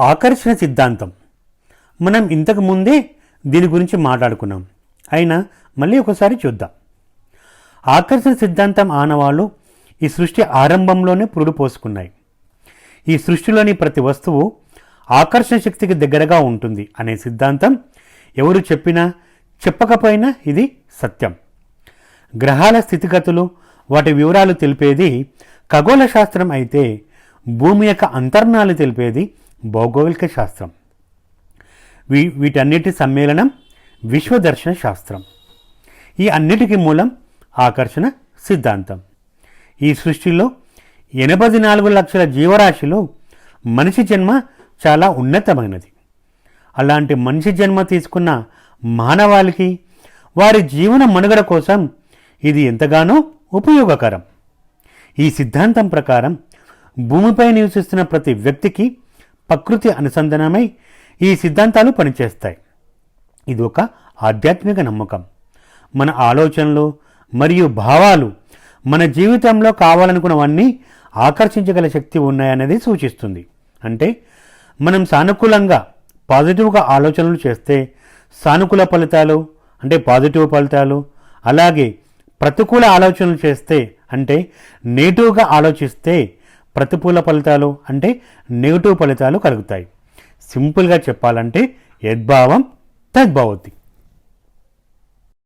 ఆకర్షణ సిద్ధాంతం. మనం ఇంతకు ముందే దీని గురించి మాట్లాడుకున్నాం. అయినా మళ్ళీ ఒకసారి చూద్దాం. ఆకర్షణ సిద్ధాంతం ఆనవాళ్ళు ఈ సృష్టి ఆరంభంలోనే పురుడు పోసుకున్నాయి. ఈ సృష్టిలోని ప్రతి వస్తువు ఆకర్షణ శక్తికి దగ్గరగా ఉంటుంది అనే సిద్ధాంతం ఎవరు చెప్పినా చెప్పకపోయినా ఇది సత్యం. గ్రహాల స్థితిగతులు వాటి వివరాలు తెలిపేది ఖగోళ శాస్త్రం అయితే భూమి యొక్క అంతర్ణాలు తెలిపేది భౌగోళిక శాస్త్రం వీ వీటన్నిటి సమ్మేళనం విశ్వదర్శన శాస్త్రం. ఈ అన్నిటికీ మూలం ఆకర్షణ సిద్ధాంతం. ఈ సృష్టిలో ఎనభై నాలుగు లక్షల జీవరాశిలో మనిషి జన్మ చాలా ఉన్నతమైనది. అలాంటి మనిషి జన్మ తీసుకున్న మానవాళికి వారి జీవన మనుగడ కోసం ఇది ఎంతగానో ఉపయోగకరం. ఈ సిద్ధాంతం ప్రకారం భూమిపై నివసిస్తున్న ప్రతి వ్యక్తికి ప్రకృతి అనుసంధానమై ఈ సిద్ధాంతాలు పనిచేస్తాయి. ఇది ఒక ఆధ్యాత్మిక నమ్మకం. మన ఆలోచనలు మరియు భావాలు మన జీవితంలో కావాలనుకున్నవన్నీ ఆకర్షించగల శక్తి ఉన్నాయనేది సూచిస్తుంది. అంటే మనం సానుకూలంగా పాజిటివ్గా ఆలోచనలు చేస్తే సానుకూల ఫలితాలు అంటే పాజిటివ్ ఫలితాలు అలాగే ప్రతికూల ఆలోచనలు చేస్తే అంటే నెగిటివ్గా ఆలోచిస్తే ప్రతికూల ఫలితాలు అంటే నెగిటివ్ ఫలితాలు కలుగుతాయి. సింపుల్గా చెప్పాలంటే యద్భావం తద్భవతి